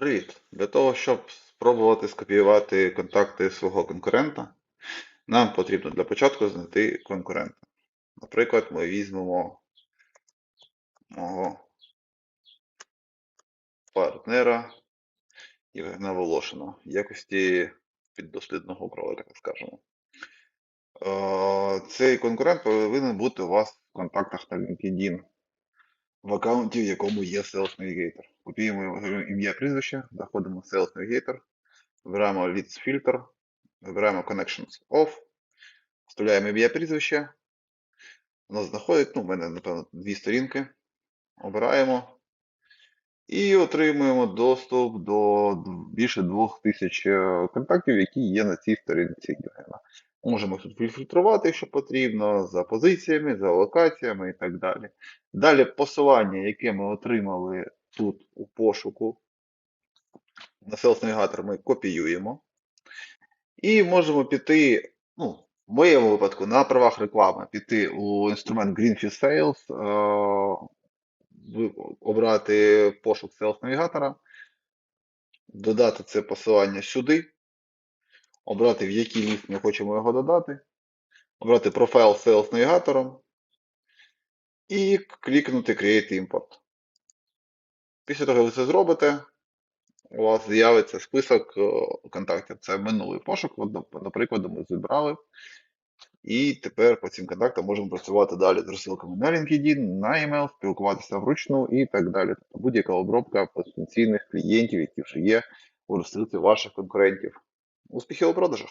Привіт! Для того, щоб спробувати скопіювати контакти свого конкурента, нам потрібно для початку знайти конкурента. Наприклад, ми візьмемо мого партнера Євгена Волошина в якості піддослідного кролика, так скажемо. Е, Цей конкурент повинен бути у вас в контактах на LinkedIn в аккаунті, в якому є Sales Navigator. Копіюємо його ім'я прізвище, заходимо в Sales Navigator, вибираємо Leads Filter, вибираємо Connections Off, вставляємо ім'я прізвище. Воно знаходить, ну, в мене, напевно, дві сторінки. Обираємо і отримуємо доступ до більше двох тисяч е, контактів, які є на цій сторінці. Можемо тут фільтрувати, якщо потрібно, за позиціями, за локаціями і так далі. Далі посилання, яке ми отримали тут у пошуку на Navigator ми копіюємо. І можемо піти, ну, в моєму випадку, на правах реклами, піти у інструмент Greenfield Sales, е, обрати пошук Sales Navigator, додати це посилання сюди, обрати в який ліст ми хочемо його додати, обрати профайл Sales Navigator і клікнути Create Import. Після того, як ви це зробите, у вас з'явиться список е, контактів. Це минулий пошук. Наприклад, ми зібрали. І тепер по цим контактам можемо працювати далі з розсилками на LinkedIn, на email, спілкуватися вручну і так далі. Тобто будь-яка обробка потенційних клієнтів, які вже є у розсилці ваших конкурентів. Успіхів в продажах!